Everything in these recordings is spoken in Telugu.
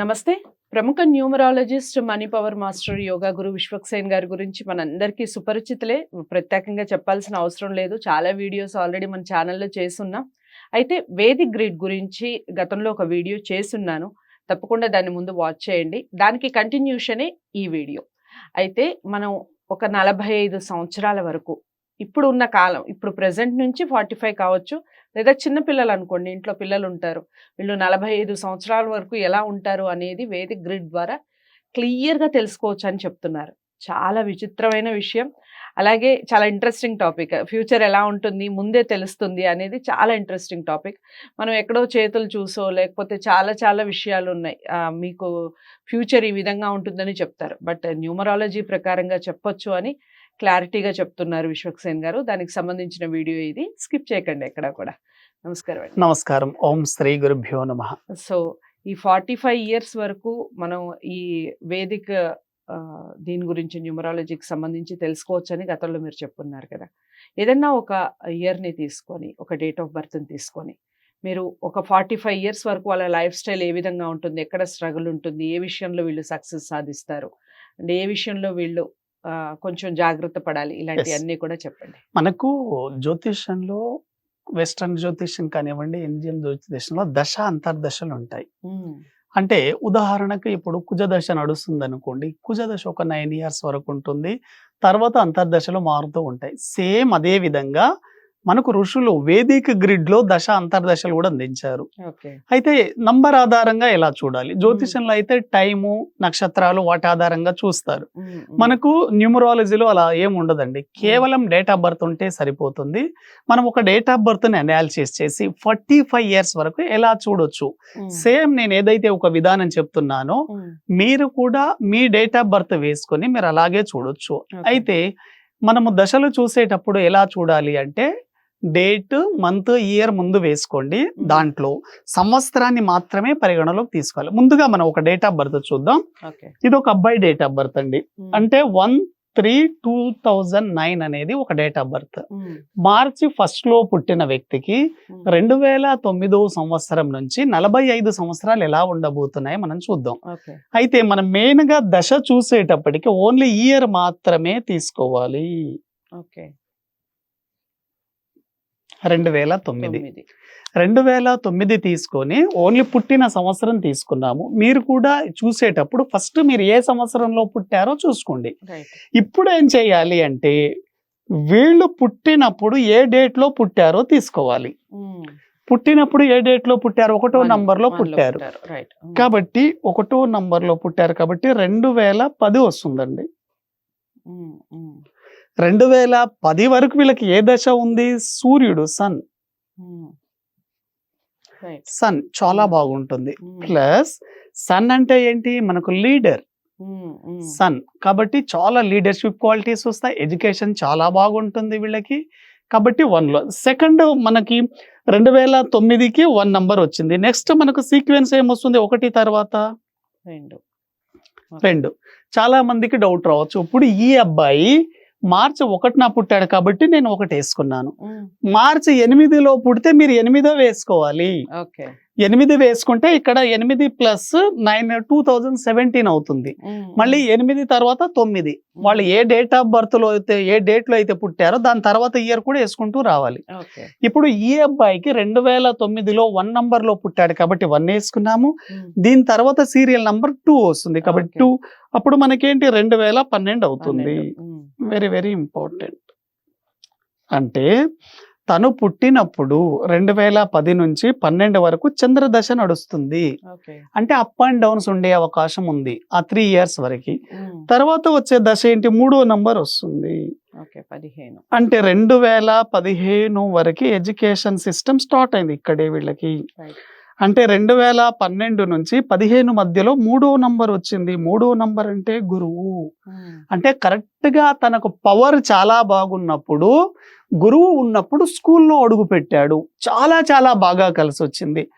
నమస్తే. ప్రముఖ numerologist money power master yoga guru Vishwaksen గారి గురించి మనందరికీ సుపరిచితులే. ప్రత్యేకంగా చెప్పాల్సిన అవసరం లేదు. చాలా వీడియోస్ ఆల్రెడీ మన ఛానల్లో చేస్తున్నాం. అయితే వేదిక్ గ్రిడ్ గురించి గతంలో ఒక వీడియో చేస్తున్నాను. తప్పకుండా దాన్ని ముందు వాచ్ చేయండి. దానికి కంటిన్యూషనే ఈ వీడియో. అయితే మనం ఒక నలభై ఐదు సంవత్సరాల వరకు ఇప్పుడు ఉన్న కాలం ఇప్పుడు ప్రజెంట్ నుంచి ఫార్టీ ఫైవ్ కావచ్చు లేదా చిన్న పిల్లలు అనుకోండి ఇంట్లో పిల్లలు ఉంటారు. వీళ్ళు నలభై ఐదు సంవత్సరాల వరకు ఎలా ఉంటారు అనేది వేదిక గ్రిడ్ ద్వారా క్లియర్గా తెలుసుకోవచ్చు అని చెప్తున్నారు. చాలా విచిత్రమైన విషయం. అలాగే చాలా ఇంట్రెస్టింగ్ టాపిక్. ఫ్యూచర్ ఎలా ఉంటుంది ముందే తెలుస్తుంది అనేది చాలా ఇంట్రెస్టింగ్ టాపిక్. మనం ఎక్కడో చేతులు చూసో లేకపోతే చాలా చాలా విషయాలు ఉన్నాయి. మీకు ఫ్యూచర్ ఈ విధంగా ఉంటుందని చెప్తారు. బట్ న్యూమరాలజీ ప్రకారంగా చెప్పొచ్చు అని క్లారిటీగా చెప్తున్నారు విశ్వక్సేన్ గారు. దానికి సంబంధించిన వీడియో ఇది. స్కిప్ చేయకండి ఎక్కడ కూడా. నమస్కారం అండి. నమస్కారం. ఓం శ్రీ గురుభ్యో నమ. సో ఈ ఫార్టీ ఫైవ్ ఇయర్స్ వరకు మనం ఈ వేదిక దీని గురించి న్యూమరాలజీకి సంబంధించి తెలుసుకోవచ్చని గతంలో మీరు చెప్పున్నారు కదా. ఏదన్నా ఒక ఇయర్ని తీసుకొని ఒక డేట్ ఆఫ్ బర్త్ని తీసుకొని మీరు ఒక ఫార్టీ ఫైవ్ ఇయర్స్ వరకు వాళ్ళ లైఫ్ స్టైల్ ఏ విధంగా ఉంటుంది ఎక్కడ స్ట్రగుల్ ఉంటుంది ఏ విషయంలో వీళ్ళు సక్సెస్ సాధిస్తారు అండ్ ఏ విషయంలో వీళ్ళు కొంచెం జాగ్రత్త పడాలి. ఇలాంటివన్నీ కూడా చెప్పండి. మనకు జ్యోతిష్యంలో వెస్టర్న్ జ్యోతిష్యం కానివ్వండి ఇండియన్ జ్యోతిష్యంలో దశ అంతర్దశలు ఉంటాయి. అంటే ఉదాహరణకు ఇప్పుడు కుజ దశ నడుస్తుంది అనుకోండి కుజ దశ ఒక నైన్ ఇయర్స్ వరకు ఉంటుంది. తర్వాత అంతర్దశలు మారుతూ ఉంటాయి. సేమ్ అదే విధంగా మనకు ఋషులు వేదిక గ్రిడ్లో దశ అంతర్దశలు కూడా అందించారు. అయితే నంబర్ ఆధారంగా ఎలా చూడాలి? జ్యోతిష్యంలో అయితే టైము నక్షత్రాలు వాటి ఆధారంగా చూస్తారు. మనకు న్యూమరాలజీలో అలా ఏం ఉండదండి. కేవలం డేట్ ఆఫ్ బర్త్ ఉంటే సరిపోతుంది. మనం ఒక డేట్ ఆఫ్ బర్త్ని అనాలిసిస్ చేసి ఫార్టీ ఫైవ్ ఇయర్స్ వరకు ఎలా చూడొచ్చు? సేమ్ నేను ఏదైతే ఒక విధానం చెప్తున్నానో మీరు కూడా మీ డేట్ ఆఫ్ బర్త్ వేసుకొని మీరు అలాగే చూడొచ్చు. అయితే మనము దశలు చూసేటప్పుడు ఎలా చూడాలి అంటే డేట్ మంత్ ఇయర్ ముందు వేసుకోండి దాంట్లో. సంవత్సరాన్ని మాత్రమే పరిగణలోకి తీసుకోవాలి. ముందుగా మనం ఒక డేట్ ఆఫ్ బర్త్ చూద్దాం. ఇది ఒక అబ్బాయి డేట్ ఆఫ్ బర్త్ అండి. అంటే one three two thousand nine అనేది ఒక డేట్ ఆఫ్ బర్త్. మార్చి ఫస్ట్లో పుట్టిన వ్యక్తికి రెండు వేల తొమ్మిదో సంవత్సరం నుంచి నలభై ఐదు సంవత్సరాలు ఎలా ఉండబోతున్నాయి మనం చూద్దాం. అయితే మనం మెయిన్గా దశ చూసేటప్పటికి ఓన్లీ ఇయర్ మాత్రమే తీసుకోవాలి. ఓకే. రెండు వేల తొమ్మిది. రెండు వేల తొమ్మిది తీసుకొని ఓన్లీ పుట్టిన సంవత్సరం తీసుకున్నాము. మీరు కూడా చూసేటప్పుడు ఫస్ట్ మీరు ఏ సంవత్సరంలో పుట్టారో చూసుకోండి. ఇప్పుడు ఏం చేయాలి అంటే వీళ్ళు పుట్టినప్పుడు ఏ డేట్లో పుట్టారో తీసుకోవాలి. పుట్టినప్పుడు ఏ డేట్లో పుట్టారు? ఒకటో one- నంబర్లో one పుట్టారు. కాబట్టి ఒకటో నంబర్లో పుట్టారు కాబట్టి రెండు వేల పది వస్తుందండి. రెండు వేల పది వరకు వీళ్ళకి ఏ దశ ఉంది? సూర్యుడు సన్. రైట్ సన్ చాలా Hmm. బాగుంటుంది. ఉమ్, ప్లస్ సన్ అంటే ఏంటి? మనకు లీడర్. సన్. కాబట్టి చాలా లీడర్షిప్ క్వాలిటీస్ వస్తాయి. ఎడ్యుకేషన్ చాలా బాగుంటుంది వీళ్ళకి. కాబట్టి వన్లో సెకండ్ మనకి రెండు వేల తొమ్మిదికి వన్ నంబర్ వచ్చింది. నెక్స్ట్ మనకు సీక్వెన్స్ ఏమొస్తుంది ఒకటి తర్వాత? రెండు. రెండు. చాలా మందికి డౌట్ రావచ్చు. ఇప్పుడు ఈ అబ్బాయి మార్చి ఒకటిన పుట్టాడు కాబట్టి నేను ఒకటి వేసుకున్నాను. మార్చి ఎనిమిదిలో పుడితే మీరు ఎనిమిదో వేసుకోవాలి. ఎనిమిది వేసుకుంటే ఇక్కడ ఎనిమిది plus nine two thousand seventeen అవుతుంది. మళ్ళీ ఎనిమిది తర్వాత తొమ్మిది. వాళ్ళు ఏ డేట్ ఆఫ్ బర్త్లో అయితే ఏ డేట్లో అయితే పుట్టారో దాని తర్వాత ఇయర్ కూడా వేసుకుంటూ రావాలి. ఇప్పుడు ఈ అబ్బాయికి రెండు వేల తొమ్మిదిలో వన్ నంబర్లో పుట్టాడు కాబట్టి వన్ వేసుకున్నాము. దీని తర్వాత సీరియల్ నంబర్ టూ వస్తుంది కాబట్టి. టూ. అప్పుడు మనకేంటి? రెండు వేల పన్నెండు అవుతుంది. వెరీ వెరీ ఇంపార్టెంట్ అంటే తను పుట్టినప్పుడు రెండు వేల పది నుంచి పన్నెండు వరకు చంద్రదశ నడుస్తుంది. అంటే అప్ అండ్ డౌన్స్ ఉండే అవకాశం ఉంది. ఆ త్రీ ఇయర్స్ వరకు. తర్వాత వచ్చే దశ ఏంటి? మూడో నంబర్ వస్తుంది. పదిహేను. అంటే రెండు వేల పదిహేను వరకు ఎడ్యుకేషన్ సిస్టమ్ స్టార్ట్ అయింది ఇక్కడే వీళ్ళకి. అంటే రెండు వేల పన్నెండు నుంచి పదిహేను మధ్యలో మూడో నంబర్ వచ్చింది. మూడో నంబర్ అంటే గురువు. అంటే కరెక్ట్గా తనకు పవర్ చాలా బాగున్నప్పుడు గురువు ఉన్నప్పుడు స్కూల్లో అడుగు పెట్టాడు చాలా చాలా బాగా కలిసి వచ్చింది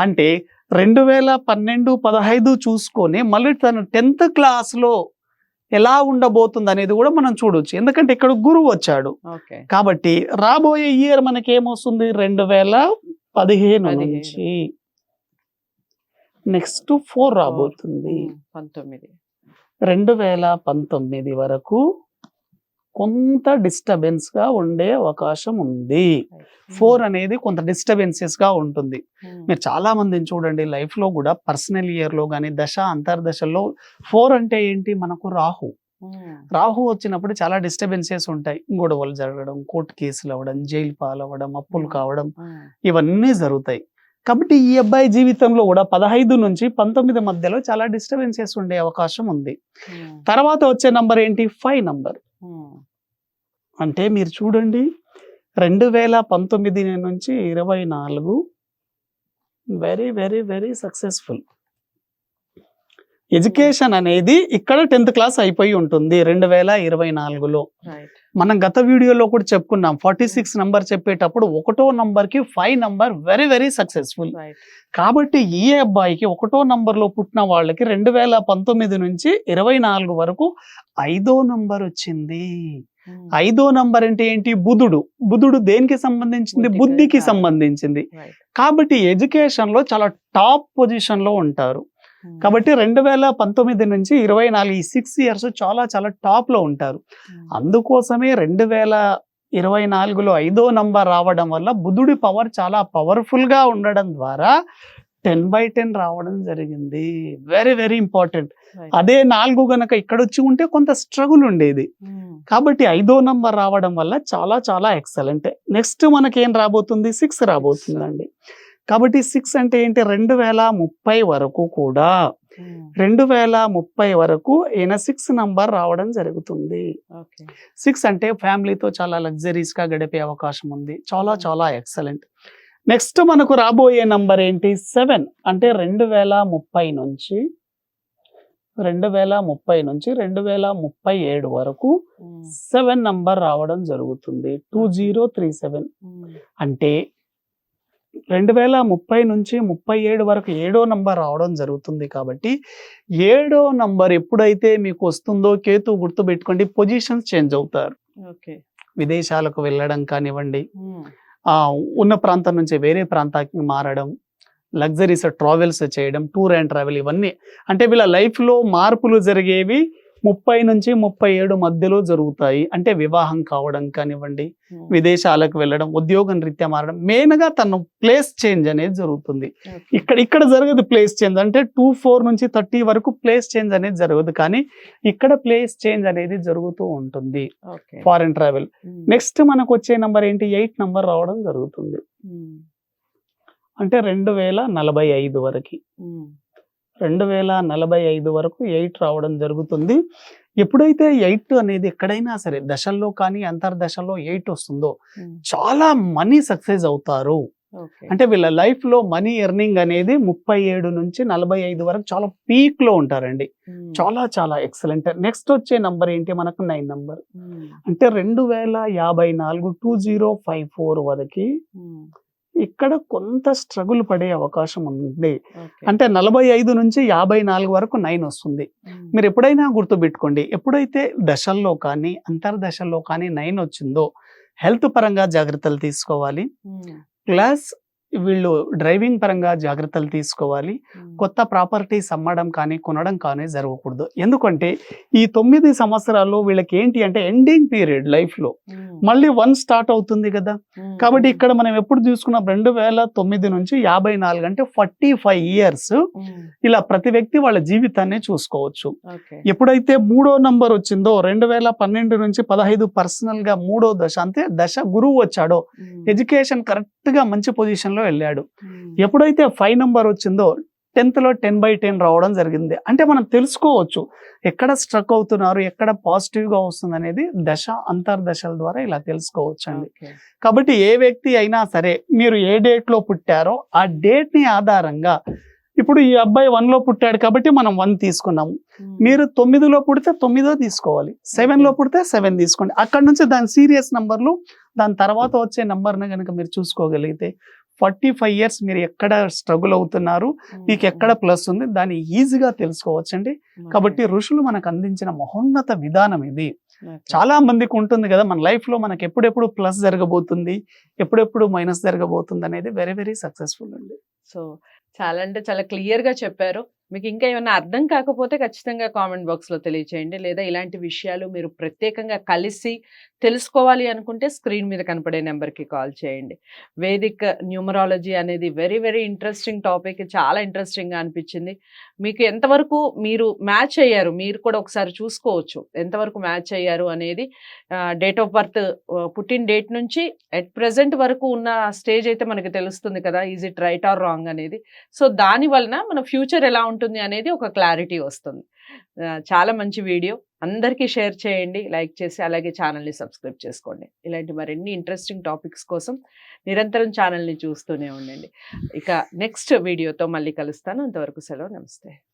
అంటే రెండు వేల పన్నెండు పదహైదు చూసుకొని మళ్ళీ తను టెన్త్ క్లాస్లో ఎలా ఉండబోతుంది అనేది కూడా మనం చూడొచ్చు. ఎందుకంటే ఇక్కడ గురువు వచ్చాడు. కాబట్టి రాబోయే ఇయర్ మనకి ఏమొస్తుంది రెండు వేల పదిహేను. నుంచి. నెక్స్ట్ ఫోర్ రాబోతుంది. పంతొమ్మిది. రెండు వేల పంతొమ్మిది వరకు కొంత డిస్టర్బెన్స్గా ఉండే అవకాశం ఉంది. ఫోర్ అనేది కొంత డిస్టర్బెన్సెస్గా ఉంటుంది మీరు చాలా మందిని చూడండి లైఫ్లో కూడా పర్సనల్ ఇయర్లో కానీ దశ అంతర్దశలో ఫోర్ అంటే ఏంటి? మనకు రాహు. రాహు వచ్చినప్పుడు చాలా డిస్టర్బెన్సెస్ ఉంటాయి. గొడవలు జరగడం కోర్టు కేసులు అవ్వడం జైలు పాలవ్వడం అప్పులు కావడం ఇవన్నీ జరుగుతాయి. కాబట్టి ఈ అబ్బాయి జీవితంలో కూడా పదహైదు నుంచి పంతొమ్మిది మధ్యలో చాలా డిస్టర్బెన్సెస్ ఉండే అవకాశం ఉంది. ఉమ్, తర్వాత వచ్చే నంబర్ ఏంటి? ఫైవ్ నంబర్ ఉమ్, అంటే మీరు చూడండి రెండు వేల పంతొమ్మిది నుంచి ఇరవై నాలుగు very very very successful education అనేది ఇక్కడ టెన్త్ క్లాస్ అయిపోయి ఉంటుంది రెండు వేల ఇరవై నాలుగులో. మనం గత వీడియోలో కూడా చెప్పుకున్నాం ఫార్టీ సిక్స్ నంబర్ చెప్పేటప్పుడు ఒకటో నంబర్కి five number very very successful. కాబట్టి ఈ అబ్బాయికి ఒకటో నంబర్లో పుట్టిన వాళ్ళకి రెండు వేల పంతొమ్మిది నుంచి ఇరవై నాలుగు వరకు ఐదో నంబర్ వచ్చింది. ఉమ్, ఐదో నంబర్ అంటే ఏంటి? బుధుడు. బుధుడు దేనికి సంబంధించింది? బుద్ధికి. సంబంధించింది. కాబట్టి ఎడ్యుకేషన్లో చాలా టాప్ పొజిషన్లో ఉంటారు. కాబట్టి రెండు వేల పంతొమ్మిది నుంచి ఇరవై నాలుగు ఈ సిక్స్ ఇయర్స్ చాలా చాలా టాప్లో ఉంటారు. ఉమ్, అందుకోసమే రెండు వేల ఇరవై నాలుగులో ఐదో నంబర్ రావడం వల్ల బుధుడి పవర్ చాలా పవర్ఫుల్గా ఉండడం ద్వారా టెన్ బై టెన్ రావడం జరిగింది. Very very important. అదే నాలుగు గనక ఇక్కడ వచ్చి ఉంటే కొంత స్ట్రగుల్ ఉండేది. ఉమ్, కాబట్టి ఐదో నంబర్ రావడం వల్ల చాలా చాలా ఎక్సలెంట్ నెక్స్ట్ మనకి ఏం రాబోతుంది? సిక్స్ రాబోతుందండి. కాబట్టి సిక్స్ అంటే ఏంటి? రెండు వేల ముప్పై వరకు కూడా రెండు వేల ముప్పై వరకు ఈయన సిక్స్ నంబర్ రావడం జరుగుతుంది. సిక్స్ అంటే ఫ్యామిలీతో చాలా లగ్జరీస్గా గడిపే అవకాశం ఉంది. చాలా చాలా ఎక్సలెంట్. నెక్స్ట్ మనకు రాబోయే నంబర్ ఏంటి? సెవెన్ అంటే రెండు వేల ముప్పై నుంచి రెండు వేల ముప్పై నుంచి రెండు వేల ముప్పై ఏడు వరకు సెవెన్ నంబర్ రావడం జరుగుతుంది. టూ జీరో త్రీ సెవెన్ అంటే రెండు వేల ముప్పై నుంచి ముప్పై ఏడు వరకు ఏడో నంబర్ రావడం జరుగుతుంది కాబట్టి ఏడో నంబర్ ఎప్పుడైతే మీకు వస్తుందో కేతు గుర్తు పెట్టుకోండి పొజిషన్స్ చేంజ్ అవుతారు. ఓకే. విదేశాలకు వెళ్ళడం కానివ్వండి ఆ, ఉన్న ప్రాంతం నుంచి వేరే ప్రాంతానికి మారడం లగ్జరీస్ ట్రావెల్స్ చేయడం టూర్ అండ్ ట్రావెల్ ఇవన్నీ. అంటే వీళ్ళ లైఫ్లో మార్పులు జరిగేవి ముప్పై నుంచి ముప్పై ఏడు మధ్యలో జరుగుతాయి. అంటే వివాహం కావడం కానివ్వండి ఉమ్, విదేశాలకు వెళ్ళడం ఉద్యోగం రీత్యా మారడం మెయిన్గా తను ప్లేస్ చేంజ్ అనేది జరుగుతుంది. ఇక్కడ ఇక్కడ జరగదు ప్లేస్ చేంజ్. అంటే టూ ఫోర్ నుంచి థర్టీ వరకు ప్లేస్ చేంజ్ అనేది జరగదు. కానీ ఇక్కడ ప్లేస్ చేంజ్ అనేది జరుగుతూ ఉంటుంది. Foreign travel. ఉమ్, నెక్స్ట్ మనకు వచ్చే నంబర్ ఏంటి? ఎయిట్ నంబర్ రావడం జరుగుతుంది. ఉమ్, అంటే రెండు వేల నలభై ఐదు వరకు. రెండు వేల నలభై ఐదు వరకు ఎయిట్ రావడం జరుగుతుంది. ఎప్పుడైతే ఎయిట్ అనేది ఎక్కడైనా సరే దశల్లో కానీ అంతర్దశల్లో ఎయిట్ వస్తుందో చాలా మనీ సక్సెస్ అవుతారు. అంటే వీళ్ళ లైఫ్లో మనీ ఎర్నింగ్ అనేది ముప్పై ఏడు నుంచి నలభై ఐదు వరకు చాలా పీక్లో ఉంటారండి చాలా చాలా ఎక్సలెంట్. నెక్స్ట్ వచ్చే నంబర్ ఏంటి మనకు? Nine number. అంటే రెండు వేల యాభై నాలుగు టూ జీరో ఫైవ్ ఫోర్ వరకు ఇక్కడ కొంత స్ట్రగుల్ పడే అవకాశం ఉంది. అంటే నలభై ఐదు నుంచి యాభై నాలుగు వరకు నైన్ వస్తుంది. మీరు ఎప్పుడైనా గుర్తుపెట్టుకోండి ఎప్పుడైతే దశల్లో కానీ అంతర్దశల్లో కానీ నైన్ వచ్చిందో హెల్త్ పరంగా జాగ్రత్తలు తీసుకోవాలి. ప్లస్ వీళ్ళు డ్రైవింగ్ పరంగా జాగ్రత్తలు తీసుకోవాలి. కొత్త ప్రాపర్టీస్ అమ్మడం కానీ కొనడం కానీ జరగకూడదు. ఎందుకంటే ఈ తొమ్మిది సంవత్సరాల్లో వీళ్ళకి ఏంటి అంటే ఎండింగ్ పీరియడ్ లైఫ్లో ఉమ్, మళ్ళీ వన్ స్టార్ట్ అవుతుంది కదా. కాబట్టి ఇక్కడ మనం ఎప్పుడు చూసుకున్నాం రెండు వేల తొమ్మిది నుంచి యాభై నాలుగు అంటే ఫార్టీ ఫైవ్ ఇయర్స్ ఇలా ప్రతి వ్యక్తి వాళ్ళ జీవితాన్ని చూసుకోవచ్చు. ఎప్పుడైతే మూడో నంబర్ వచ్చిందో రెండు వేల పన్నెండు నుంచి పదహైదు పర్సనల్గా మూడో దశ అంటే దశ గురువు వచ్చాడో ఎడ్యుకేషన్ కరెక్ట్గా మంచి పొజిషన్ లో వెళ్ళాడు. ఎప్పుడైతే ఫైవ్ నంబర్ వచ్చిందో టెన్త్లో టెన్ బై టెన్ రావడం జరిగింది. అంటే మనం తెలుసుకోవచ్చు ఎక్కడ స్ట్రక్ అవుతున్నారు ఎక్కడ పాజిటివ్గా వస్తుంది అనేది దశ అంతర్దశల ద్వారా ఇలా తెలుసుకోవచ్చు అండి కాబట్టి ఏ వ్యక్తి అయినా సరే మీరు ఏ డేట్లో పుట్టారో ఆ డేట్ని ఆధారంగా ఇప్పుడు ఈ అబ్బాయి వన్లో పుట్టాడు కాబట్టి మనం వన్ తీసుకున్నాము. మీరు తొమ్మిదిలో పుడితే తొమ్మిదో తీసుకోవాలి. సెవెన్లో పుడితే సెవెన్ తీసుకోండి. అక్కడ నుంచి దాని సీరియస్ నంబర్లు దాని తర్వాత వచ్చే నంబర్ని కనుక మీరు చూసుకోగలిగితే ఫార్టీ ఫైవ్ ఇయర్స్ మీరు ఎక్కడ స్ట్రగుల్ అవుతున్నారు మీకు ఎక్కడ ప్లస్ ఉంది దాన్ని ఈజీగా తెలుసుకోవచ్చండి. కాబట్టి ఋషులు మనకు అందించిన మహోన్నత విధానం ఇది. చాలా మందికి ఉంటుంది కదా మన లైఫ్లో మనకి ఎప్పుడెప్పుడు ప్లస్ జరగబోతుంది ఎప్పుడెప్పుడు మైనస్ జరగబోతుంది అనేది వెరీ వెరీ సక్సెస్ఫుల్ అండి. సో చాలా అంటే చాలా క్లియర్‌గా చెప్పారు. మీకు ఇంకా ఏమైనా అర్థం కాకపోతే ఖచ్చితంగా కామెంట్ బాక్స్‌లో తెలియచేయండి. లేదా ఇలాంటి విషయాలు మీరు ప్రత్యేకంగా కలిసి తెలుసుకోవాలి అనుకుంటే స్క్రీన్ మీద కనపడే నెంబర్‌కి కాల్ చేయండి. వేదిక్ న్యూమరాలజీ అనేది వెరీ వెరీ ఇంట్రెస్టింగ్ టాపిక్. చాలా ఇంట్రెస్టింగ్‌గా అనిపించింది. మీకు ఎంతవరకు మీరు మ్యాచ్ అయ్యారు మీరు కూడా ఒకసారి చూసుకోవచ్చు. ఎంతవరకు మ్యాచ్ అయ్యారు అనేది డేట్ ఆఫ్ బర్త్ పుట్టిన డేట్ నుంచి ఎట్ ప్రజెంట్ వరకు ఉన్న స్టేజ్ అయితే మనకు తెలుస్తుంది కదా! Is it right or wrong అనేది. సో దాని వలన మన ఫ్యూచర్ ఎలా ఉంటుంది ఉంటుంది అనేది ఒక క్లారిటీ వస్తుంది. చాలా మంచి వీడియో. అందరికీ షేర్ చేయండి. లైక్ చేసి అలాగే ఛానల్ని సబ్స్క్రైబ్ చేసుకోండి. ఇలాంటి మరిన్ని ఇంట్రెస్టింగ్ టాపిక్స్ కోసం నిరంతరం ఛానల్ని చూస్తూనే ఉండండి. ఇక నెక్స్ట్ వీడియోతో మళ్ళీ కలుస్తాను. అంతవరకు సెలవు. నమస్తే.